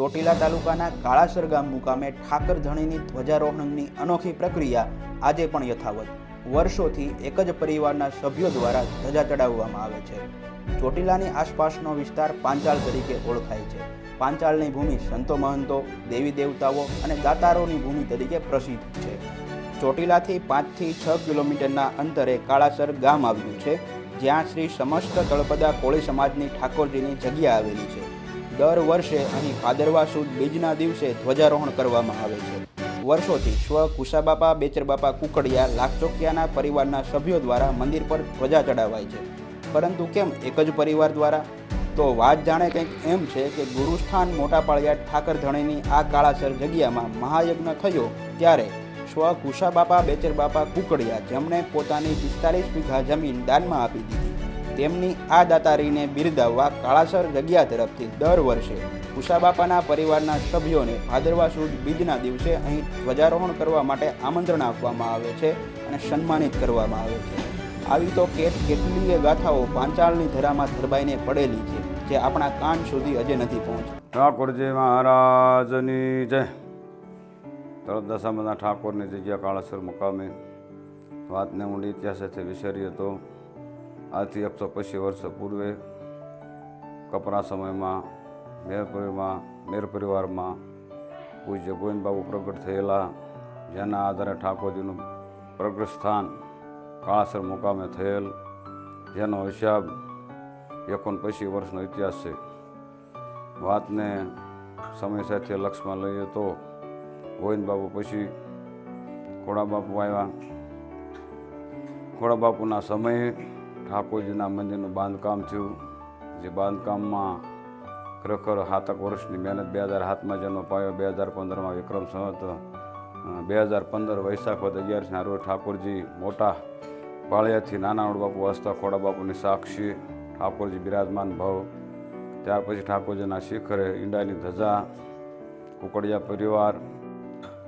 ચોટીલા તાલુકાના કાળાસર ગામ મુકામે ઠાકર ધણીની ધ્વજારોહણની અનોખી પ્રક્રિયા આજે પણ યથાવત. વર્ષોથી એક જ પરિવારના સભ્યો દ્વારા ધજા ચડાવવામાં આવે છે. ચોટીલાની આસપાસનો વિસ્તાર પાંચાળ તરીકે ઓળખાય છે. પાંચાળની ભૂમિ સંતો મહંતો, દેવી દેવતાઓ અને દાતારોની ભૂમિ તરીકે પ્રસિદ્ધ છે. ચોટીલાથી પાંચથી છ કિલોમીટરના અંતરે કાળાસર ગામ આવ્યું છે, જ્યાં શ્રી સમસ્ત તળપદા કોળી સમાજની ઠાકોરજીની જગ્યા આવેલી છે. દર વર્ષે અહીં ભાદરવા સુદ બીજના દિવસે ધ્વજારોહણ કરવામાં આવે છે. વર્ષોથી સ્વ કુશાબાપા બેચરબાપા કુકડિયા, લાખચોકિયાના પરિવારના સભ્યો દ્વારા મંદિર પર ધ્વજા ચડાવાય છે. પરંતુ કેમ એક જ પરિવાર દ્વારા? તો વાત જાણે કંઈક એમ છે કે ગુરુસ્થાન મોટા પાળિયા ઠાકર ધણીની આ કાળાસર જગ્યામાં મહાયજ્ઞ થયો ત્યારે સ્વ કુશાબાપા બેચરબાપા કુકડિયા જેમણે પોતાની પિસ્તાલીસ વીઘા જમીન દાનમાં આપી દીધી. તેમની આ દાતારીને બિરદાવવા કાળાસર જગ્યા તરફથી દર વર્ષે કુશાબાપાના પરિવારના સભ્યોને ભાદરવા સુદ બીજના દિવસે અહીં ધ્વજારોહણ કરવા માટે આમંત્રણ આપવામાં આવે છે અને સન્માનિત કરવામાં આવે છે. આવી તો કેટ કેટલીય ગાથાઓ પાંચાળની ધરામાં ધરબાઈને પડેલી છે, જે આપણા કાન સુધી હજે નથી પહોંચી. ઠાકોરજી મહારાજની જય. તરત તળદશામાંના ઠાકોરની જગ્યા કાળાસર મુકામે. વાતને ઊંડી ઇતિહાસેથી વિસરી તો આજથી એકસો પચીસ વર્ષ પૂર્વે કપરા સમયમાં મેરપુરીમાં મેર પરિવારમાં પૂજ્ય ગોવિંદબાબુ પ્રગટ થયેલા, જેના આધારે ઠાકોરજીનું પ્રગટ સ્થાન કાળાસર મુકામે થયેલ, જેનો હિસાબ એકોન પચીસ વર્ષનો ઇતિહાસ છે. વાતને સમય સાથે લક્ષમાં લઈએ તો ગોવિંદબાબુ પછી ખોડાબાપુ આવ્યા. ખોડાબાપુના સમયે ઠાકોરજીના મંદિરનું બાંધકામ થયું. જે બાંધકામમાં ખરેખર સાતક વર્ષની મહેનત, બે હજાર સાતમાં જેનો પાયો બે હજાર પંદરમાં વિક્રમ સંવત બે હજાર પંદર વૈશાખ વધ અગિયારસના રોજ ઠાકોરજી મોટા પાળિયાથી નાના બાપુ, હસ્તા ખોડા બાપુની સાક્ષી, ઠાકોરજી બિરાજમાન ભાવ. ત્યાર પછી ઠાકોરજીના શિખરે ઈંડાની ધજા, કુકડિયા પરિવાર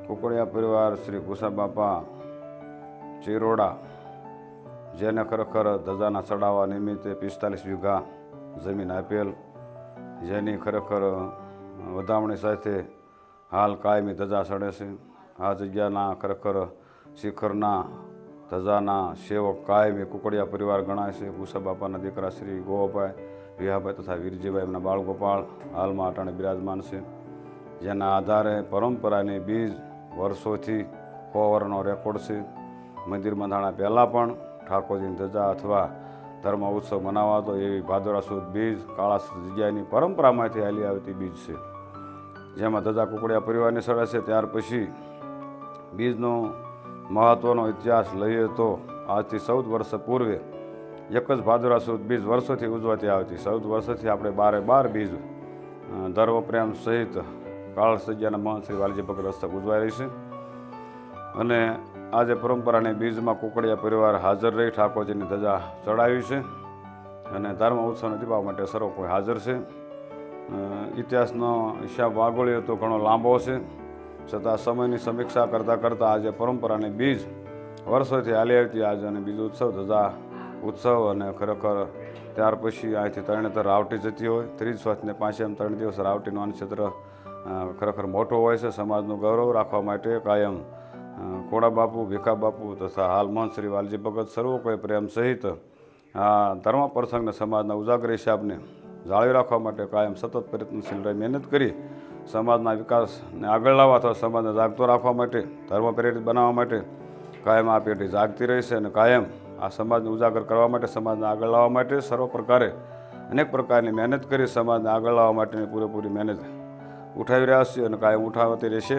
કુકડિયા પરિવાર શ્રી કુસા બાપા ચિરોડા જેને ખરેખર ધજાના ચડાવવા નિમિત્તે પિસ્તાલીસ વીઘા જમીન આપેલ, જેની ખરેખર વધામણી સાથે હાલ કાયમી ધજા ચડે છે. આ જગ્યાના ખરેખર શિખરના ધજાના સેવક કાયમી કુકડિયા પરિવાર ગણાય છે. કુસા બાપાના દીકરા શ્રી ગોવાભાઈ, વિહાભાઈ તથા વીરજીભાઈ એમના બાળગોપાળ હાલમાં અટાણે બિરાજમાન છે. જેના આધારે પરંપરાની બીજ વર્ષોથી કોવરનો રેકોર્ડ છે. મંદિર બંધાણા પહેલાં પણ ઠાકોરજીની ધજા અથવા ધર્મ ઉત્સવ મનાવાતો એવી ભાદરા સુદ બીજ કાળા જગ્યાની પરંપરામાંથી હાલી આવતી બીજ છે. જેમાં ધજા કુકડિયા પરિવારની છે. ત્યાર પછી બીજનો મહત્ત્વનો ઇતિહાસ લઈએ તો આજથી ચૌદ વર્ષ પૂર્વે એક જ ભાદરા સુદ બીજ વર્ષોથી ઉજવાતી આવતી. ચૌદ વર્ષોથી આપણે બારે બાર બીજ ધર્મપ્રેમ ધર્મ પ્રેમ સહિત કાળ સજ્જાના મહંત શ્રી વાલજી ભગત હસ્તક ઉજવાઈ રહી છે. અને આજે પરંપરાની બીજમાં કુકડિયા પરિવાર હાજર રહી ઠાકોરજીની ધજા ચડાવી છે અને ધર્મ ઉત્સવને દીપાવવા માટે સર્વ કોઈ હાજર છે. ઇતિહાસનો હિસાબ વાગોળ્યો તો ઘણો લાંબો છે. છતાં સમયની સમીક્ષા કરતાં કરતાં આજે પરંપરાની બીજ વર્ષોથી હાલી આવતી આજે અને બીજો ઉત્સવ ધજા ઉત્સવ અને ખરેખર ત્યાર પછી અહીંથી તરણેતર રાવટી જતી હોય. ત્રીજ સ્વાસ્થ્યને પાંચે એમ ત્રણ દિવસ રાવટીનું અન્નક્ષેત્ર અ, ખરેખર મોટો હોય છે. સમાજનું ગૌરવ રાખવા માટે કાયમ ખોડા બાપુ, ભીખા બાપુ તથા હાલ મહંત શ્રી વાલજી ભગત સર્વો કોઈ પ્રેમ સહિત આ ધર્મ પ્રસંગને સમાજના ઉજાગર હિસાબને જાળવી રાખવા માટે કાયમ સતત પ્રયત્નશીલ રહી મહેનત કરી સમાજના વિકાસને આગળ લાવવા અથવા સમાજને જાગતો રાખવા માટે, ધર્મ પ્રેરિત બનાવવા માટે કાયમ આ પેઢી જાગતી રહેશે અને કાયમ આ સમાજને ઉજાગર કરવા માટે, સમાજને આગળ લાવવા માટે સર્વ પ્રકારે અનેક પ્રકારની મહેનત કરી સમાજને આગળ લાવવા માટેની પૂરેપૂરી મહેનત ઉઠાવી રહ્યા છીએ અને કાયમ ઉઠાવતી રહેશે.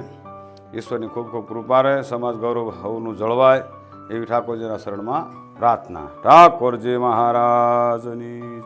ઈશ્વરની ખૂબ ખૂબ કૃપા રહે, સમાજ ગૌરવ હવનું જળવાય એવી ઠાકોરજીના શરણમાં પ્રાર્થના ઠાકોરજી મહારાજની.